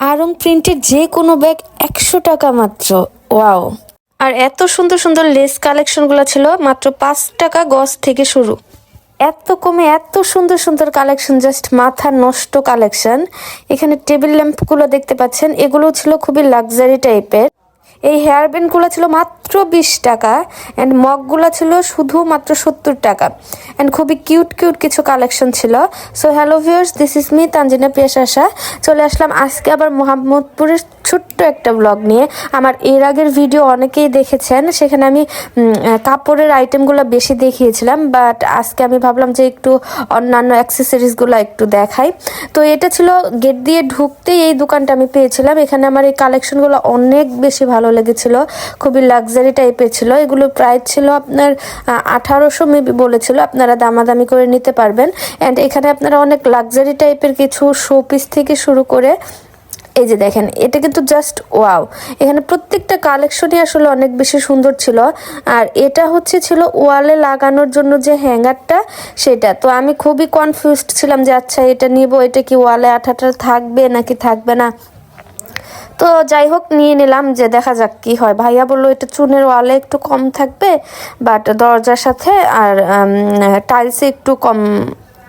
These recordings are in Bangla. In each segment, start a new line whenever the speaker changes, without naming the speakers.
আরং প্রিন্টের যে কোনো ব্যাগ একশো টাকা মাত্র। ওয়াও। আর এত সুন্দর সুন্দর লেস কালেকশনগুলো ছিল মাত্র পাঁচ টাকা গজ থেকে শুরু। এত কমে এত সুন্দর সুন্দর কালেকশন, জাস্ট মাথা নষ্ট কালেকশন। এখানে টেবিল ল্যাম্পগুলো দেখতে পাচ্ছেন, এগুলো ছিল খুবই লাক্সারি টাইপের। এই হেয়ার ব্যান্ডগুলো ছিল মাত্র বিশ টাকা অ্যান্ড মগগুলো ছিল শুধু মাত্র সত্তর টাকা অ্যান্ড খুবই কিউট কিউট কিছু কালেকশন ছিল। So hello viewers this is me Tanzina Piyasasha চলে আসলাম আজকে আবার মোহাম্মদপুরের ছোট্ট একটা ব্লগ নিয়ে। আমার এর আগের ভিডিও অনেকেই দেখেছেন, সেখানে আমি কাপড়ের আইটেমগুলো বেশি দেখিয়েছিলাম বাট আজকে আমি ভাবলাম যে একটু অন্যান্য অ্যাক্সেসরিজগুলো একটু দেখাই। তো এটা ছিল গেট দিয়ে ঢুকতেই এই দোকানটা আমি পেয়েছিলাম। এখানে আমার এই কালেকশনগুলো অনেক বেশি ভালো লেগেছিল, খুবই লাক্সারি টাইপের ছিল। এগুলো প্রাইস ছিল আপনার আঠারোশো মেবি বলেছিল, আপনারা দামাদামি করে নিতে পারবেন। অ্যান্ড এখানে আপনারা অনেক লাক্সারি টাইপের কিছু শো পিস থেকে শুরু করে, এই যে দেখেন, এটা কিন্তু জাস্ট ওয়াও এখানে প্রত্যেকটা কালেকশনই আসলে অনেক বেশি সুন্দর ছিল। আর এটা হচ্ছে ছিল ওয়ালে লাগানোর জন্য যে হ্যাঙ্গারটা, সেটা। তো আমি খুবই কনফিউজড ছিলাম যে আচ্ছা এটা নিব, এটা কি ওয়ালে আঠাটা থাকবে নাকি থাকবে না? তো যাই হোক, নিয়ে নিলাম যে দেখা যাক কি হয়। ভাইয়া বলল এটা চুনের ওয়ালে একটু কম থাকবে বাট দরজার সাথে আর টাইলসে একটু কম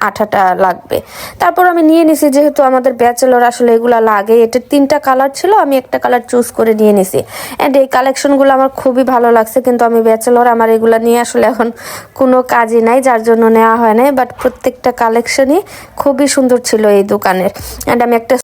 আঠাটা লাগবে। তারপর আমি নিয়ে নিছি, যেহেতু আমাদের ব্যাচেলর আসলে এগুলা লাগে। এটার তিনটা কালার ছিল, আমি একটা কালার চুজ করে নিয়ে নিছি। অ্যান্ড এই কালেকশনগুলো আমার খুবই ভালো লাগছে, কিন্তু আমি ব্যাচেলর আমার এগুলা নিয়ে আসলে এখন কোনো কাজই নাই, যার জন্য নেওয়া হয় নাই। বাট প্রত্যেকটা কালেকশনই খুবই সুন্দর ছিল এই দোকানের। অ্যান্ড আমি একটা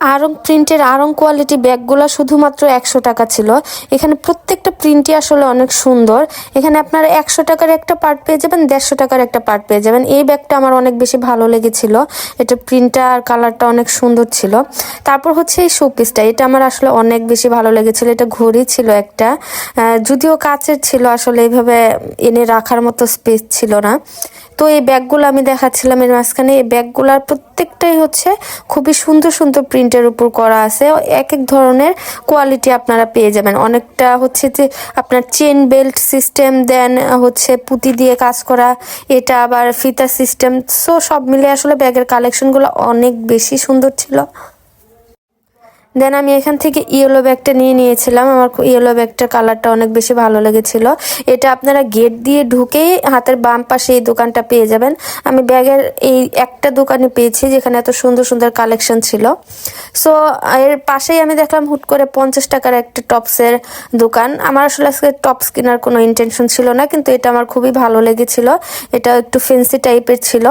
আরং, প্রিন্টের আরং কোয়ালিটি ব্যাগগুলো শুধুমাত্র একশো টাকা ছিল। এখানে প্রত্যেকটা প্রিন্টই আসলে অনেক সুন্দর। এখানে আপনারা একশো টাকার একটা পার্ট পেয়ে যাবেন, দেড়শো টাকার একটা পার্ট পেয়ে যাবেন। এই ব্যাগটা আমার অনেক বেশি ভালো লেগেছিল। এটা প্রিন্টটা আর কালারটা অনেক সুন্দর ছিল। তারপর হচ্ছে এই শোপিসটা এটা আমার আসলে অনেক বেশি ভালো লেগেছিল। এটা ঘড়ি ছিল একটা। যদিও কাচের ছিল, আসলে এইভাবে এনে রাখার মতো স্পেস ছিল না। তো এই ব্যাগগুলো আমি দেখাচ্ছিলাম এর মাঝখানে। এই ব্যাগগুলোর প্রত্যেকটাই হচ্ছে খুবই সুন্দর সুন্দর প্রিন্টের উপর করা আছে। এক এক ধরনের কোয়ালিটি আপনারা পেয়ে যাবেন। অনেকটা হচ্ছে যে আপনার চেন বেল্ট সিস্টেম, দেন হচ্ছে পুঁতি দিয়ে কাজ করা, এটা আবার ফিতা সিস্টেম। সো সব মিলে আসলে ব্যাগের কালেকশনগুলো অনেক বেশি সুন্দর ছিল। দেন আমি এখান থেকে ইয়েলো ব্যাগটা নিয়ে নিয়েছিলাম। আমার ইয়েলো ব্যাগটার কালারটা অনেক বেশি ভালো লেগেছিল। এটা আপনারা গেট দিয়ে ঢুকেই হাতের বাম পাশে এই দোকানটা পেয়ে যাবেন। আমি ব্যাগের এই একটা দোকানে পেয়েছি, যেখানে এত সুন্দর সুন্দর কালেকশন ছিল। সো এর পাশেই আমি দেখলাম হুট করে পঞ্চাশ টাকার একটা টপসের দোকান। আমার আসলে আজকে টপস কেনার কোনো ইন্টেনশন ছিল না, কিন্তু এটা আমার খুবই ভালো লেগেছিল। এটা একটু ফেন্সি টাইপের ছিল।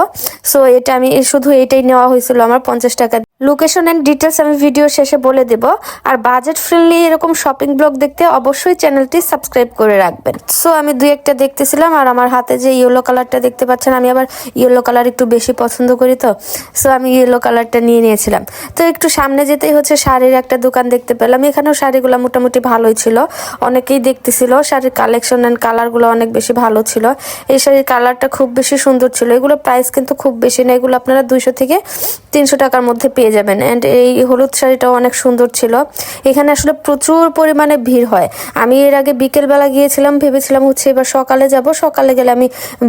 সো এটা আমি, শুধু এটাই নেওয়া হয়েছিল আমার পঞ্চাশ টাকা লোকেশন অ্যান্ড ডিটেলস আমি ভিডিও শেষে বলে দেব। আর বাজেট ফ্রেন্ডলি এরকম শপিং ব্লগ দেখতে অবশ্যই চ্যানেলটি সাবস্ক্রাইব করে রাখবেন। সো আমি দুই একটা দেখতেছিলাম আর আমার হাতে যে ইয়েলো কালারটা দেখতে পাচ্ছেন, আমি আবার ইয়েলো কালার একটু বেশি পছন্দ করি তো। সো আমি ইয়েলো কালারটা নিয়ে নিয়েছিলাম। তো, একটু সামনে যেতেই হচ্ছে, শাড়ির একটা দোকান দেখতে পেলাম। এখানেও শাড়িগুলো মোটামুটি ভালোই ছিল। অনেকেই দেখতেছিল, শাড়ির কালেকশন অ্যান্ড কালারগুলো অনেক বেশি ভালো ছিল। এই শাড়ির কালারটা খুব বেশি সুন্দর ছিল। এগুলো প্রাইস কিন্তু খুব বেশি না। এগুলো আপনারা দুইশো থেকে তিনশো টাকার মধ্যে পেয়ে যাবেন। অ্যান্ড এই হলুদ শাড়িটাও অনেক সুন্দর ছিল। এখানে আসলে প্রচুর পরিমাণে ভিড় হয়। আমি এর আগে বিকেলবেলা গিয়েছিলাম, ভেবেছিলাম হচ্ছে এবার সকালে যাব। সকালে গেলে আমি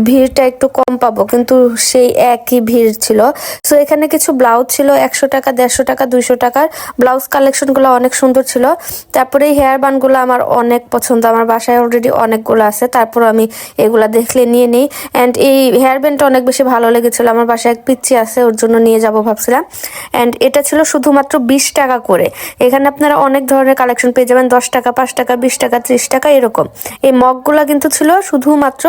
ভিড়টা একটু কম পাবো। কিন্তু সেই একই ভিড় ছিল। সো এখানে কিছু ব্লাউজ ছিল, একশো টাকা, দেড়শো টাকা, দুইশো টাকার। ব্লাউজ কালেকশনগুলো অনেক সুন্দর ছিল। তারপরে এই হেয়ার বানগুলো আমার অনেক পছন্দ। আমার বাসায় অলরেডি অনেকগুলো আছে। তারপর আমি এগুলা দেখলে নিয়ে নিই। অ্যান্ড এই হেয়ার ব্যান্ডটা অনেক বেশি ভালো লেগেছিল। আমার বাসায় এক পিচ্ছি আছে, ওর জন্য নিয়ে যাব ভাবছিলাম। অ্যান্ড এটা ছিল শুধুমাত্র বিশ টাকা করে। এখানে আপনারা অনেক ধরনের কালেকশন পেয়ে যাবেন, দশ টাকা, পাঁচ টাকা, বিশ টাকা, ত্রিশ টাকা, এরকম। এই মগগুলো কিন্তু ছিল শুধুমাত্র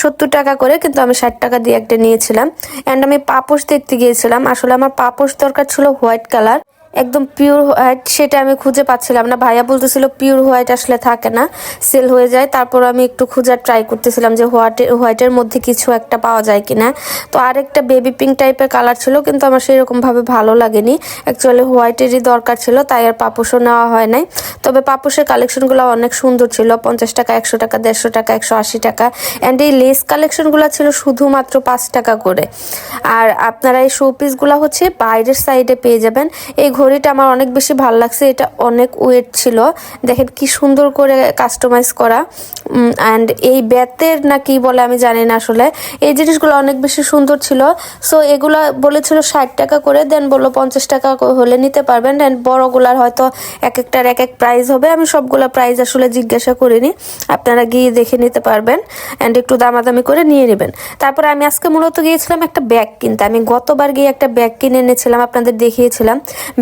সত্তর টাকা করে, কিন্তু আমি ষাট টাকা দিয়ে একটা নিয়েছিলাম। অ্যান্ড আমি পাপোশ দেখতে গিয়েছিলাম। আসলে আমার পাপোশ দরকার ছিল হোয়াইট কালার। একদম পিওর হোয়াইট সেটা আমি খুঁজে পাচ্ছিলাম না। ভাইয়া বলতেছিল পিওর হোয়াইট আসলে থাকে না সেল হয়ে যায়। তারপর আমি একটু খুঁজে ট্রাই করতেছিলাম যে হোয়াইটের হোয়াইটের মধ্যে কিছু একটা পাওয়া যায় কিনা। তো আরেকটা বেবি পিঙ্ক টাইপের কালার ছিল, কিন্তু আমার সেরকম ভাবে ভালো লাগেনি। অ্যাকচুয়ালি হোয়াইটেরই দরকার ছিল, তাই আর পাপোশও নেওয়া হয় নাই। তবে পাপোশের কালেকশনগুলো অনেক সুন্দর ছিল, পঞ্চাশ টাকা, একশো টাকা, দেড়শো টাকা, একশো আশি টাকা। অ্যান্ড এই লেস কালেকশনগুলো ছিল শুধুমাত্র পাঁচ টাকা করে। আর আপনারা এই শো পিসগুলো হচ্ছে বাইরের সাইডে পেয়ে যাবেন। এই ঘড়িটা আমার অনেক বেশি ভালো লাগছে। এটা অনেক ওয়েট ছিল। দেখেন কি সুন্দর করে কাস্টমাইজ করা। অ্যান্ড এই বেতের না কি বলে আমি জানি না আসলে। এই জিনিসগুলো অনেক বেশি সুন্দর ছিল। সো এগুলো বলেছিল ষাট টাকা করে দেন বলল পঞ্চাশ টাকা হলে নিতে পারবেন। অ্যান্ড বড়গুলার হয়তো এক একটার এক এক প্রাইস হবে। আমি সবগুলো প্রাইস আসলে জিজ্ঞাসা করিনি। আপনারা গিয়ে দেখে নিতে পারবেন। অ্যান্ড একটু দামাদামি করে নিয়ে নেবেন। তারপরে আমি আজকে মূলত গিয়েছিলাম একটা ব্যাগ কিনতে। আমি গতবার গিয়ে একটা ব্যাগ কিনে এনেছিলাম, আপনাদের দেখিয়েছিলাম।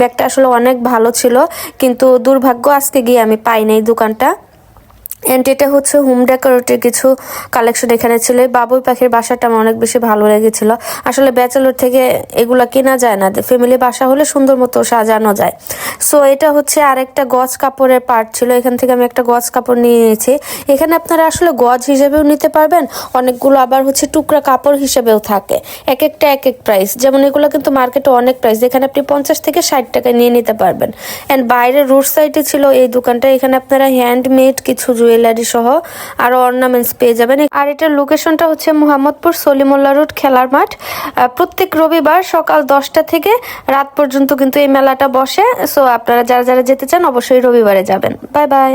ব্যাগটা আসলে অনেক ভালো ছিল, কিন্তু দুর্ভাগ্য আজকে গিয়ে আমি পাইনি এই দোকানটা। অ্যান্ড এটা হচ্ছে হোম ডেকোরেটের কিছু কালেকশন এখানে ছিল। এই বাবুই পাখির বাসাটা আমার অনেক বেশি ভালো লেগেছিল। আসলে ব্যাচেলর থেকে এগুলা কেনা যায় না। ফ্যামিলি বাসা হলে সুন্দর মতো সাজানো যায়। সো এটা হচ্ছে আরেকটা গজ কাপড়ের পার্ট ছিল। এখান থেকে আমি একটা গজ কাপড় নিয়ে নিয়েছি। এখানে আপনারা আসলে গজ হিসেবেও নিতে পারবেন, অনেকগুলো আবার হচ্ছে টুকরা কাপড় হিসেবেও থাকে। এক একটা এক এক প্রাইস যেমন এগুলো কিন্তু মার্কেটে অনেক প্রাইস এখানে আপনি পঞ্চাশ থেকে ষাট টাকায় নিয়ে নিতে পারবেন। অ্যান্ড বাইরের রোড সাইডে ছিল এই দোকানটা। এখানে আপনারা হ্যান্ডমেড কিছু জুয়েলারি সহ আরও অর্নামেন্টস পেয়ে যাবেন। আর এটার লোকেশনটা হচ্ছে মোহাম্মদপুর সলিমুল্লা রোড, খেলার মাঠ। প্রত্যেক রবিবার সকাল দশটা থেকে রাত পর্যন্ত কিন্তু এই মেলাটা বসে। সো আপনারা যারা যারা যেতে চান অবশ্যই রবিবারে যাবেন। Bye bye.